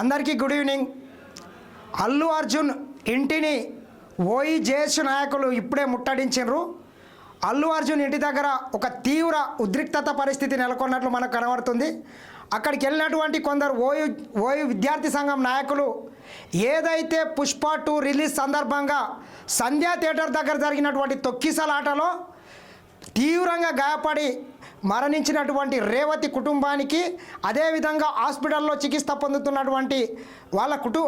అందరికీ good evening. Allu Arjun ఇంటిని ఓయి జేఎస్ నాయకులు ఇప్పుడే ముట్టడించారు అల్లు అర్జున్ ఇంటి దగ్గర ఒక తీవ్ర ఉద్రిక్తత పరిస్థితి నెలకొన్నట్లు మనకు కనబడుతుంది. అక్కడికి వెళ్ళినటువంటి కొందరు ఓయు ఓయు విద్యార్థి సంఘం నాయకులు ఏదైతే పుష్ప టూ రిలీజ్ సందర్భంగా సంధ్యా థియేటర్ దగ్గర జరిగినటువంటి తొక్కిసలాటలో తీవ్రంగా గాయపడి మరణించినటువంటి రేవతి కుటుంబానికి అదేవిధంగా హాస్పిటల్లో చికిత్స పొందుతున్నటువంటి వాళ్ళ కుటు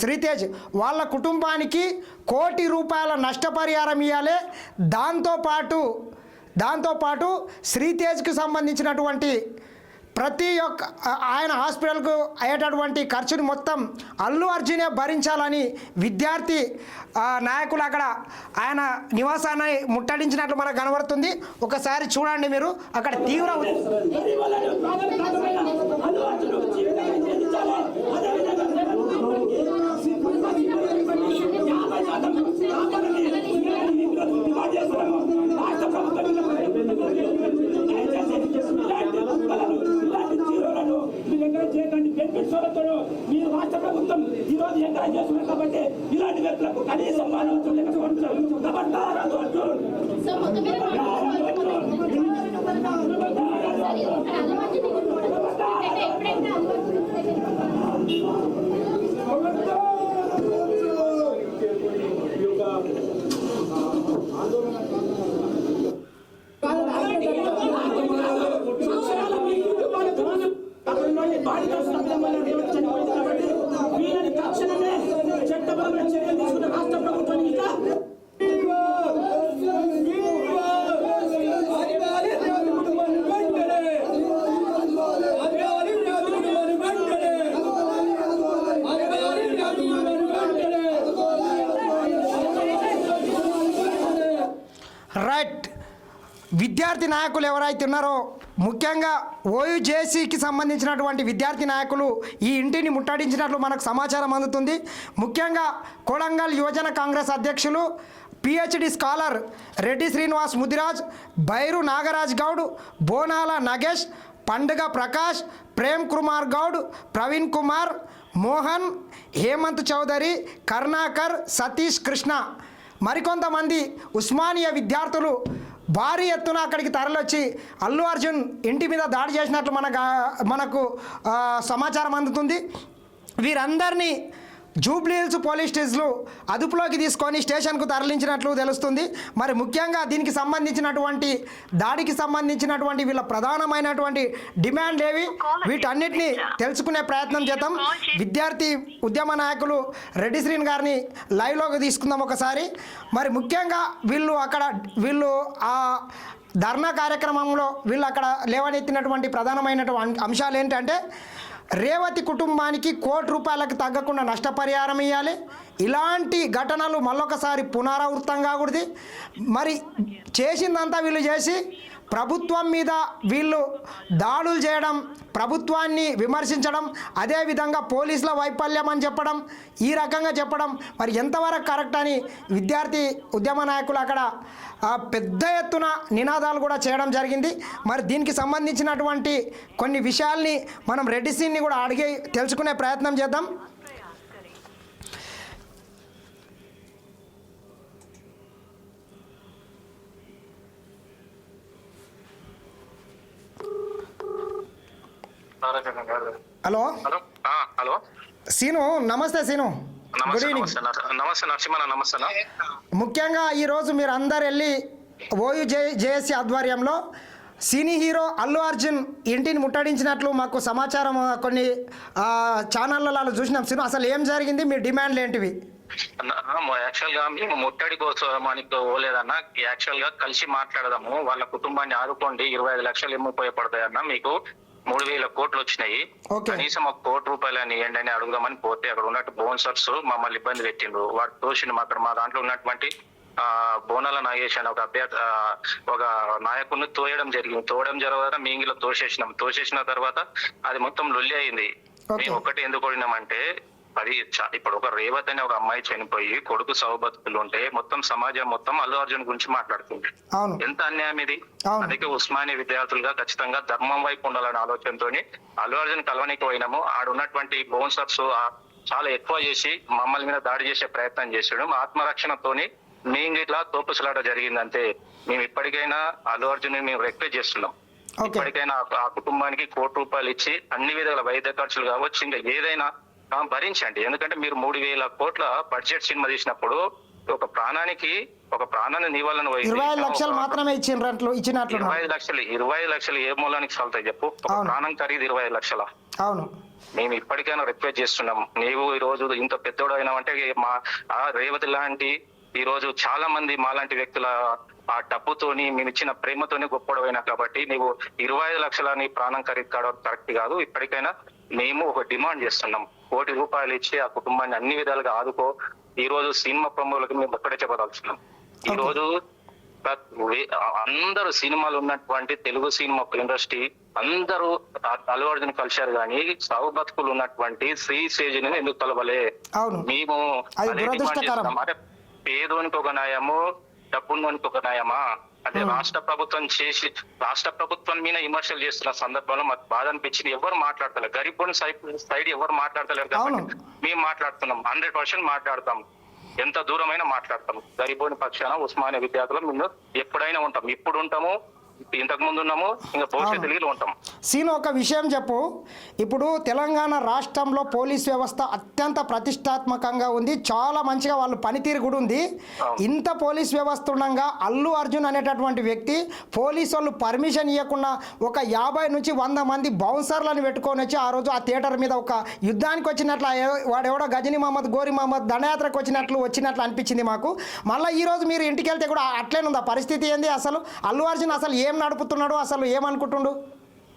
శ్రీతేజ్ వాళ్ళ కుటుంబానికి కోటి రూపాయల నష్టపరిహారం ఇవ్వాలి దాంతోపాటు దాంతోపాటు శ్రీతేజ్కి సంబంధించినటువంటి ప్రతి ఒక్క ఆయన హాస్పిటల్కు అయ్యేటటువంటి ఖర్చుని మొత్తం అల్లు అర్జునే భరించాలని విద్యార్థి నాయకులు అక్కడ ఆయన నివాసాన్ని ముట్టడించినట్లు మనకు కనబడుతుంది. ఒకసారి చూడండి మీరు అక్కడ తీవ్ర ఉద్- మీరు రాష్ట్ర ప్రభుత్వం ఈ రోజు ఎంకరేజ్ చేస్తున్నారు కాబట్టి ఇలాంటి వ్యక్తులకు కనీసం మానవత్వం లేకపోతున్నారు కాబట్టి అర్జున్ సో మొత్తం మీద ఎప్పుడైనా వీళ్ళని తక్షణమే చట్టపరమైన చర్యలు తీసుకున్న రాష్ట్ర ప్రభుత్వం ఇంకా రైట్. విద్యార్థి నాయకులు ఎవరైతే ఉన్నారో ముఖ్యంగా ఓయుజేసీకి సంబంధించినటువంటి విద్యార్థి నాయకులు ఈ ఇంటిని ముట్టడించినట్లు మనకు సమాచారం అందుతుంది. ముఖ్యంగా కొడంగల్ యువజన కాంగ్రెస్ అధ్యక్షులు పిహెచ్డి స్కాలర్ రెడ్డి శ్రీనివాస్ ముదిరాజ్ బైరు నాగరాజ్ గౌడ్ బోనాల నగేష్ పండుగ ప్రకాష్ ప్రేమ్ కుమార్ గౌడ్ ప్రవీణ్ కుమార్ మోహన్ హేమంత్ చౌదరి కరుణాకర్ సతీష్ కృష్ణ. మరికొంతమంది ఉస్మానియా విద్యార్థులు భారీ ఎత్తున అక్కడికి తరలొచ్చి అల్లు అర్జున్ ఇంటి మీద దాడి చేసినట్లు మనకు మనకు సమాచారం అందుతుంది. వీరందరినీ జూబ్లీహిల్స్ పోలీస్ స్టేషన్లు అదుపులోకి తీసుకొని స్టేషన్కు తరలించినట్లు తెలుస్తుంది. మరి ముఖ్యంగా దీనికి సంబంధించినటువంటి దాడికి సంబంధించినటువంటి వీళ్ళ ప్రధానమైనటువంటి డిమాండ్ ఏవి? వీటన్నిటిని తెలుసుకునే ప్రయత్నం చేద్దాం. విద్యార్థి ఉద్యమ నాయకులు రెడ్డి శ్రీన్ గారిని లైవ్లోకి తీసుకుందాం ఒకసారి. మరి ముఖ్యంగా వీళ్ళు అక్కడ వీళ్ళు ఆ ధర్నా కార్యక్రమంలో వీళ్ళు అక్కడ లేవనెత్తినటువంటి ప్రధానమైనటువంటి అంశాలు ఏంటంటే రేవతి కుటుంబానికి కోటి రూపాయలకు తగ్గకుండా నష్టపరిహారం ఇవ్వాలి ఇలాంటి ఘటనలు మళ్ళొకసారి పునరావృతం కాకూడదు. మరి చేసిందంతా వీళ్ళు చేసి ప్రభుత్వం మీద వీళ్ళు దాడులు చేయడం ప్రభుత్వాన్ని విమర్శించడం అదేవిధంగా పోలీసుల వైఫల్యం అని చెప్పడం ఈ రకంగా చెప్పడం మరి ఎంతవరకు కరెక్ట్ అని విద్యార్థి ఉద్యమ నాయకులు అక్కడ పెద్ద ఎత్తున నినాదాలు కూడా చేయడం జరిగింది. మరి దీనికి సంబంధించినటువంటి కొన్ని విషయాల్ని మనం రెడ్డి సీన్ని కూడా అడిగి తెలుసుకునే ప్రయత్నం చేద్దాం. హలో? హలో? హలో? సీను నమస్తే సీను. గుడ్ ఈవినింగ్ నమస్తే నరసింహ నమస్తే ముఖ్యంగా ఈరోజు మీరు అందరు వెళ్ళి ఓయు జే జేఎస్సీ ఆధ్వర్యంలో సినీ హీరో అల్లు అర్జున్ ఇంటిని ముట్టడించినట్లు మాకు సమాచారం కొన్ని ఛానళ్ళలో చూసినాం. సినిమా అసలు ఏం జరిగింది? మీ డిమాండ్లు ఏంటివి? యాక్చువల్గా మేము ముట్టడి కోసమానికి పోలేదన్న యాక్చువల్గా కలిసి మాట్లాడదాము. వాళ్ళ కుటుంబాన్ని ఆదుకోండి. ఇరవై ఐదు లక్షలు ఏమో ఉపయోగపడతాయి అన్న మీకు. మూడు వేల కోట్లు వచ్చినాయి. కనీసం ఒక కోటి రూపాయలు అని ఇవ్వండి అని అడుగుదామని పోతే అక్కడ ఉన్నట్టు బోన్సర్స్ మమ్మల్ని ఇబ్బంది పెట్టిండ్రు. వాడు తోసిండు అక్కడ మా దాంట్లో ఉన్నటువంటి ఆ బోనాల నాగేష్ అని ఒక అభ్యర్థి ఒక నాయకుడిని తోయడం జరిగింది. తోయడం జరగదా మీంగిలో తోసేసినాం. తోసేసిన తర్వాత అది మొత్తం లొల్లి అయింది. మేము ఒక్కటి ఎందుకు కొడినామంటే అది చా- ఇప్పుడు ఒక రేవతి అనే ఒక అమ్మాయి చనిపోయి కొడుకు సౌబతులు ఉంటే మొత్తం సమాజం మొత్తం అల్లు అర్జున్ గురించి మాట్లాడుతుంది. ఎంత అన్యాయం ఇది. అందుకే ఉస్మానియా విద్యార్థులుగా ఖచ్చితంగా ధర్మం వైపు ఉండాలనే ఆలోచనతో అల్లు అర్జున్ కలవనికి పోయినాము. ఆడ ఉన్నటువంటి బౌన్సర్స్ చాలా ఎక్కువ చేసి మమ్మల్ని మీద దాడి చేసే ప్రయత్నం చేసాడు ఆత్మరక్షణతోని మేము ఇట్లా తోపుసలాట జరిగిందంటే మేము ఇప్పటికైనా అల్లు అర్జున్ మేము రిక్వెస్ట్ చేస్తున్నాం. ఇప్పటికైనా ఆ- కుటుంబానికి కోటి రూపాయలు ఇచ్చి అన్ని విధాల వైద్య ఖర్చులు కావచ్చు ఇంకా ఏదైనా భరించండి. ఎందుకంటే మీరు మూడు వేల కోట్ల బడ్జెట్ సినిమా తీసినప్పుడు ఒక ప్రాణానికి ఒక ప్రాణాన్ని నివాళన ఇరవై లక్షలు మాత్రమే ఇచ్చినట్లు ఇచ్చినట్లు ఇరవై ఐదు లక్షలు ఇరవై లక్షలు ఏ మూలానికి చల్తాయి చెప్పు? ఒక. ప్రాణం ఖరీదు ఇరవై లక్షల? అవును. మేము ఇప్పటికైనా రిక్వెస్ట్ చేస్తున్నాం. నీవు ఈ రోజు ఇంత పెద్దోడు అయినావంటే మా ఆ రేవతి లాంటి ఈ రోజు చాలా మంది మాలాంటి వ్యక్తుల ఆ డబ్బుతోని మేము ఇచ్చిన ప్రేమతోని గొప్పడమైనా కాబట్టి నీవు ఇరవై ఐదు లక్షల నీ ప్రాణం ఖరీదు కావడం కరెక్ట్ కాదు. ఇప్పటికైనా మేము ఒక డిమాండ్ చేస్తున్నాం. కోటి రూపాయలు ఇచ్చి ఆ కుటుంబాన్ని అన్ని విధాలుగా ఆదుకో. ఈ రోజు సినిమా ప్రముఖులకు మేము ఒక్కడే చెప్పదలుచున్నాం ఈ. రోజు అందరూ సినిమాలు ఉన్నటువంటి తెలుగు సినిమా ఇండస్ట్రీ అందరూ అల్లు అర్జున్ కలిశారు కానీ సాగు బతుకులు ఉన్నటువంటి శ్రీ సేజుని ఎందుకు కలవలే అవును. మేము అది పేదోనికి ఒక న్యాయము డబ్బున్నోనికి ఒక న్యాయమా? అంటే Hmm. రాష్ట్ర ప్రభుత్వం చేసి రాష్ట్ర ప్రభుత్వం మీద విమర్శలు చేస్తున్న సందర్భంలో మాకు బాధ అనిపించింది. ఎవరు మాట్లాడతలేరు? గరీబ్ సైడ్ సైడ్ ఎవరు మాట్లాడతలేరు కాబట్టి. మేము మాట్లాడుతున్నాం. హండ్రెడ్ పర్సెంట్ మాట్లాడతాం. ఎంత దూరమైనా మాట్లాడతాం. గరీబోని పక్షాన ఉస్మానియా విద్యార్థులు మేము ఎప్పుడైనా ఉంటాం. ఇప్పుడు ఉంటాము ఇంతకు ముందు ఉన్నాము ఇంకా భవిష్యత్తులో ఉంటాం. సీను ఒక విషయం చెప్పు. ఇప్పుడు తెలంగాణ రాష్ట్రంలో పోలీస్ వ్యవస్థ అత్యంత ప్రతిష్టాత్మకంగా ఉంది. చాలా మంచిగా వాళ్ళు పనితీరు కూడా ఉంది. ఇంత పోలీస్ వ్యవస్థ ఉండగా అల్లు అర్జున్ అనేటటువంటి వ్యక్తి పోలీసు వాళ్ళు పర్మిషన్ ఇవ్వకుండా ఒక యాభై నుంచి వంద మంది బౌన్సర్లను పెట్టుకొని వచ్చి ఆ రోజు ఆ థియేటర్ మీద ఒక యుద్ధానికి వచ్చినట్లు వాడెవడో గజనీ మహమ్మద్ గోరి మహమ్మద్ దండయాత్రకు వచ్చినట్లు వచ్చినట్లు అనిపించింది మాకు. మళ్ళీ ఈ రోజు మీరు ఇంటికి వెళ్తే కూడా అట్లనే ఉంది? ఆ పరిస్థితి ఏంది అసలు? అల్లు అర్జున్ అసలు ఏం నడుపుతున్నాడు అసలు ఏమనుకుంటుండు?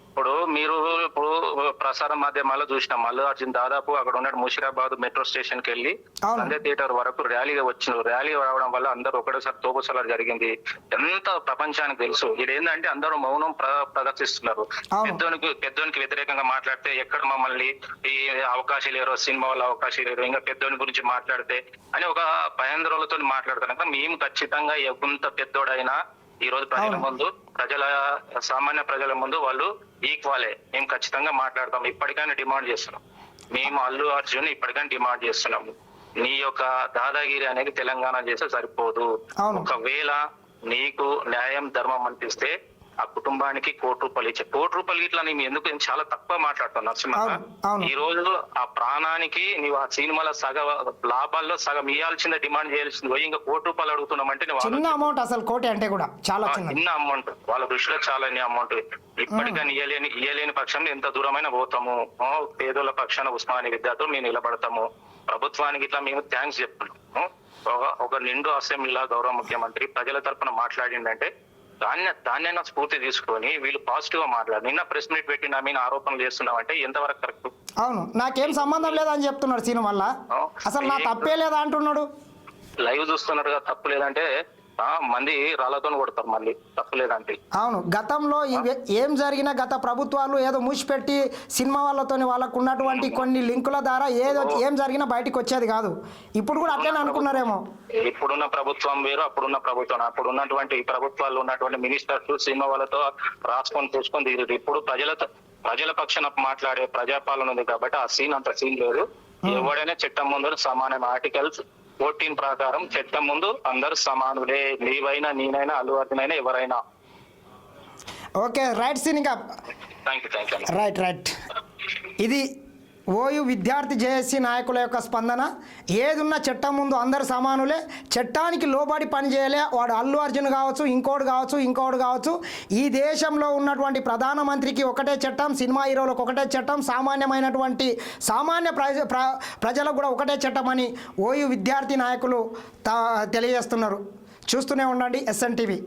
ఇప్పుడు మీరు ఇప్పుడు ప్రసార మాధ్యమాల్లో చూసినాం. అర్జున్ దాదాపు అక్కడ ఉన్న ముషిరాబాద్ మెట్రో స్టేషన్కి వెళ్ళి. సందే థియేటర్ వరకు ర్యాలీగా వచ్చిండ్రు ర్యాలీ రావడం వల్ల అందరూ ఒకటేసారి తోపుసలా జరిగింది. ఎంత ప్రపంచానికి తెలుసు. ఇది ఏంటంటే అందరూ మౌనం ప్ర- ప్రదర్శిస్తున్నారు. పెద్దోనికి పెద్దోనికి వ్యతిరేకంగా మాట్లాడితే ఎక్కడ మమ్మల్ని ఈ అవకాశాలు లేరో సినిమా వల్ల అవకాశాలు లేరు ఇంకా పెద్దోని గురించి మాట్లాడితే అని ఒక భయాందోళనతో మాట్లాడతారు. కనుక మేము ఖచ్చితంగా ఎంత పెద్దోడైనా ఈ రోజు ప్రజల. ముందు ప్రజల సామాన్య ప్రజల ముందు వాళ్ళు ఈక్వాలే మేము ఖచ్చితంగా మాట్లాడతాం. ఇప్పటికైనా డిమాండ్ చేస్తున్నాం. మేము అల్లు అర్జున్ ఇప్పటికైనా డిమాండ్ చేస్తున్నాము నీ యొక్క దాదాగిరి అనేది తెలంగాణ చేస్తే సరిపోదు. ఒకవేళ నీకు న్యాయం ధర్మం అనిపిస్తే ఆ కుటుంబానికి కోటి రూపాయలు ఇచ్చే కోటి రూపాయలు ఇట్లా నేను ఎందుకు నేను చాలా తక్కువ మాట్లాడుతాను నరసింహ. ఈ రోజు ఆ ప్రాణానికి నీవు ఆ సినిమాలో సగ లాభాల్లో సగం ఇవ్వాల్సిందే డిమాండ్ చేయాల్సింది. పోయి ఇంకా కోటి రూపాయలు అడుగుతున్నామంటే చిన్న అమౌంట్ అసలు కోటి అంటే కూడా చాలా చిన్న అమౌంట్. వాళ్ళ దృష్టిలో చాలా అమౌంట్. ఇప్పటికైనా ఇయ్యలేని ఇయ్యలేని పక్షంలో ఎంత దూరమైన పోతాము. పేదోళ్ళ పక్షాన ఉస్మానియా విద్యార్థులు మేము నిలబడతాము. ప్రభుత్వానికి ఇట్లా మేము థ్యాంక్స్ చెప్తున్నాము. ఒక- నిండు అసెంబ్లీలో గౌరవ ముఖ్యమంత్రి ప్రజల తరపున మాట్లాడిందంటే దాన్ని దాన్నైనా స్ఫూర్తి తీసుకొని వీళ్ళు పాజిటివ్గా మాట్లాడు నిన్న ప్రెస్ మీట్ పెట్టి నా మీద ఆరోపణలు చేస్తున్నామంటే ఎంతవరకు కరెక్ట్? అవును. నాకేం సంబంధం లేదని చెప్తున్నాడు సీను వల్ల అసలు నా తప్పే లేదా అంటున్నాడు? లైవ్ చూస్తున్నారు కదా తప్పు లేదంటే మంది రాళ్ళతో కొడతారు మళ్ళీ తప్పు లేదంటే అవును గతంలో ఏం జరిగినా గత ప్రభుత్వాలు ఏదో మూసిపెట్టి సినిమా వాళ్ళతోని వాళ్ళకు ఉన్నటువంటి కొన్ని లింకుల ద్వారా ఏదో ఏం జరిగినా బయటికి వచ్చేది కాదు. ఇప్పుడు కూడా అట్లనే అనుకున్నారేమో. ఇప్పుడున్న ప్రభుత్వం వేరు అప్పుడున్న ప్రభుత్వం. అప్పుడు ఉన్నటువంటి ప్రభుత్వాలు ఉన్నటువంటి మినిస్టర్స్ సినిమా వాళ్ళతో రాసుకొని చూసుకొని ఇప్పుడు ప్రజల ప్రజల పక్షాన మాట్లాడే ప్రజాపాలన ఉంది కాబట్టి ఆ సీన్ అంత సీన్ లేదు. ఎవడైనా చట్టం ముందు సమానం ఆర్టికల్స్ ఫోర్టీన్ ప్రకారం చట్టం ముందు అందరూ సమానులే నీవైనా నేనైనా అల్లు అర్జున్ అయినా ఎవరైనా. ఓకే రైట్ సీన్ ఇంకా thank you thank you right right ఇది ఓయు విద్యార్థి జేఏసీ నాయకుల యొక్క స్పందన ఏదున్న చట్టం ముందు అందరు సమానులే చట్టానికి లోబడి పనిచేయలే వాడు అల్లు అర్జున్ కావచ్చు ఇంకోటి కావచ్చు ఇంకోటి కావచ్చు. ఈ దేశంలో ఉన్నటువంటి ప్రధానమంత్రికి ఒకటే చట్టం సినిమా హీరోలకు ఒకటే చట్టం సామాన్యమైనటువంటి సామాన్య ప్రజ ప్ర ప్రజలకు కూడా ఒకటే చట్టం అని ఓయు విద్యార్థి నాయకులు తా తెలియజేస్తున్నారు. చూస్తూనే ఉండండి ఎస్ఎన్ టీవీ